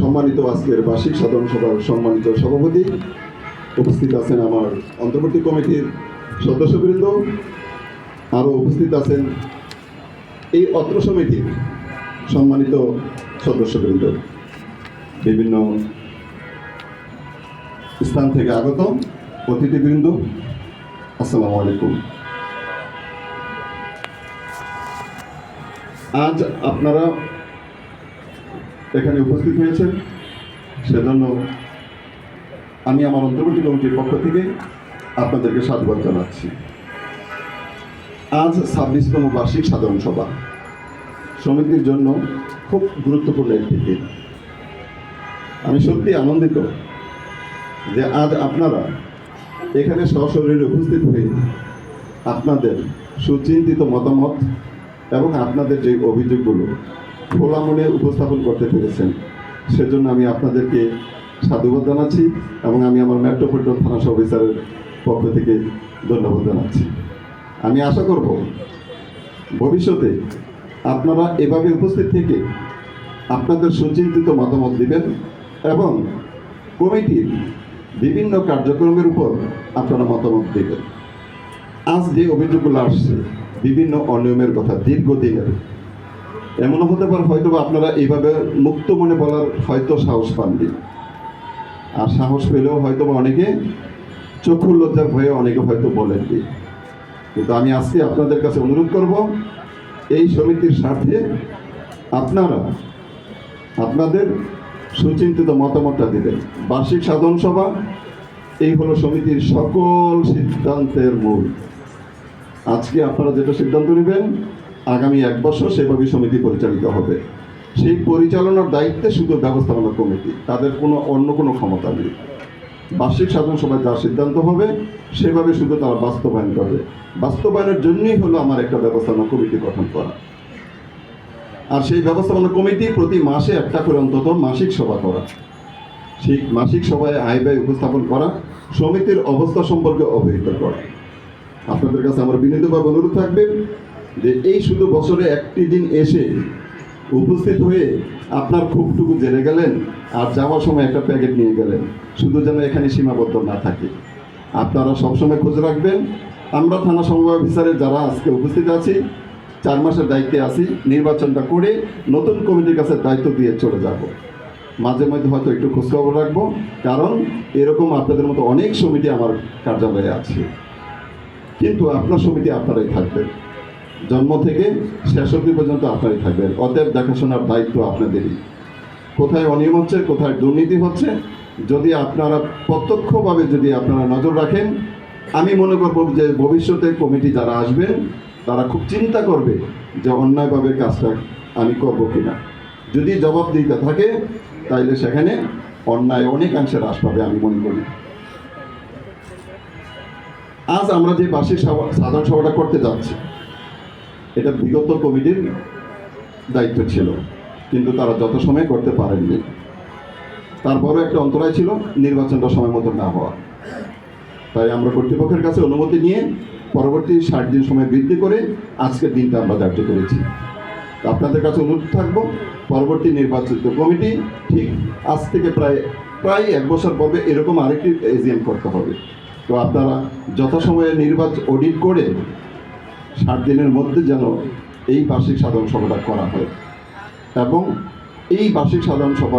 সম্মানিত আজকের বার্ষিক সাধারণ সভার সম্মানিত সভাপতি উপস্থিত আছেন আমার অন্তর্বর্তী কমিটির সদস্যবৃন্দ। আরও উপস্থিত আছেন এই অত্র সমিতির সম্মানিত সদস্যবৃন্দ। বিভিন্ন স্থান থেকে আগত অতিথিবৃন্দ, আসসালামু আলাইকুম। আজ আপনারা এখানে উপস্থিত হয়েছেন। সেজন্য আমি আমার অন্তর্বর্তী কমিটির পক্ষ থেকে আপনাদেরকে সাধুবাদ জানাচ্ছি। আজ ছাব্বিশতম বার্ষিক সাধারণ সভা। সমিতির জন্য খুব গুরুত্বপূর্ণ একটি দিন। আমি সত্যি আনন্দিত যে আজ আপনারা এখানে সশরীরে উপস্থিত হয়ে আপনাদের সুচিন্তিত মতামত এবং আপনাদের যে অভিযোগগুলো খোলা মনে উপস্থাপন করতে পেরেছেন। সেজন্য আমি আপনাদেরকে সাধুবাদ জানাচ্ছি এবং আমি আমার মেট্রোপলিটন থানা অফিসারের পক্ষ থেকে ধন্যবাদ জানাচ্ছি। আমি আশা করব ভবিষ্যতে আপনারা এভাবে উপস্থিত থেকে আপনাদের সুচিন্তিত মতামত দিবেন এবং কমিটির বিভিন্ন কার্যক্রমের উপর আপনারা মতামত দেবেন। আজ যে অভিযোগগুলো আসছে, বিভিন্ন অনিয়মের কথা দীর্ঘদিনের এমনও হতে পারে হয়তো আপনারা এইভাবে মুক্ত মনে বলার হয়তো সাহস পাননি। আর সাহস পেলেও হয়তো অনেকে চক্ষুর লজ্জার ভয়ে অনেকে হয়তো বলেননি। কিন্তু আমি আজকে আপনাদের কাছে অনুরোধ করব, এই সমিতির স্বার্থে আপনারা আপনাদের সুচিন্তিত মতামতটা দিবেন। বার্ষিক সাধন সভা, এই হলো সমিতির সকল সিদ্ধান্তের মূল। আজকে আপনারা যেটা সিদ্ধান্ত নেবেন আগামী এক বছর সেভাবে সমিতি পরিচালিত হবে। সেই পরিচালনার দায়িত্বে শুধু ব্যবস্থাপনা কমিটি, তাদের কোনো অন্য কোনো ক্ষমতা নেই। বার্ষিক সাধারণ সভায় যা সিদ্ধান্ত হবে, সেভাবে শুধু তারা বাস্তবায়ন করবে। বাস্তবায়নের জন্যই হলো আমার একটা ব্যবস্থাপনা কমিটি গঠন করা। আর সেই ব্যবস্থাপনা কমিটি প্রতি মাসে একটা করে অন্তত মাসিক সভা করা। সেই মাসিক সভায় আয় ব্যয় উপস্থাপন করা, সমিতির অবস্থা সম্পর্কে অবহিত করা। আপনাদের কাছে আমার বিনীতভাবে অনুরোধ থাকবে যে এই শুধু বছরে একটি দিন এসে উপস্থিত হয়ে আপনার খুবটুকু জেনে গেলেন আর যাওয়ার সময় একটা প্যাকেট নিয়ে গেলেন। শুধু যেন এখানে সীমাবদ্ধ না থাকে। আপনারা সবসময় খোঁজ রাখবেন। আমরা থানা সমবায় অফিসারের যারা আজকে উপস্থিত আছি, চার মাসের দায়িত্বে আছি, নির্বাচনটা করে নতুন কমিটির কাছে দায়িত্ব দিয়ে চলে যাব। মাঝে মধ্যে হয়তো একটু খোঁজখবর রাখব, কারণ এরকম আপনাদের মতো অনেক সমিতি আমার কার্যালয়ে আছে। কিন্তু আপনার সমিতি আপনারাই থাকবেন। জন্ম থেকে শেষ অবধি পর্যন্ত আপনারই থাকবেন। অতএব দেখাশোনার দায়িত্ব আপনাদেরই। কোথায় অনিয়ম হচ্ছে, কোথায় দুর্নীতি হচ্ছে, যদি আপনারা প্রত্যক্ষভাবে যদি আপনারা নজর রাখেন, আমি মনে করব যে ভবিষ্যতে কমিটি যারা আসবেন তারা খুব চিন্তা করবে যে অন্যায়ভাবে কাজটা আমি করব কিনা। যদি জবাব দিতে থাকে, তাইলে সেখানে অন্যায় অনেকাংশে হ্রাস পাবে, আমি মনে করি। আজ আমরা যে বার্ষিক সভা- সাধারণ সভাটা করতে যাচ্ছি এটা বিগত কমিটির দায়িত্ব ছিল, কিন্তু তারা যত সময় করতে পারেননি, তারপরও একটা অন্তরায় ছিল নির্বাচনটা সময় মতো না হওয়া। তাই আমরা কর্তৃপক্ষের কাছে অনুমতি নিয়ে পরবর্তী ষাট দিন সময় বৃদ্ধি করে আজকের দিনটা আমরা ধার্য করেছি। আপনাদের কাছে অনুরোধ থাকব, পরবর্তী নির্বাচিত কমিটি ঠিক আজ থেকে প্রায় প্রায় এক বছর পর্বে এরকম আরেকটি এজিএম করতে হবে। তো আপনারা যথাসময়ে নির্বাচন অডিট করে ষাট দিনের মধ্যে যেন এই বার্ষিক সাধারণ সভাটা করা হয়। এবং এই বার্ষিক সাধারণ সভা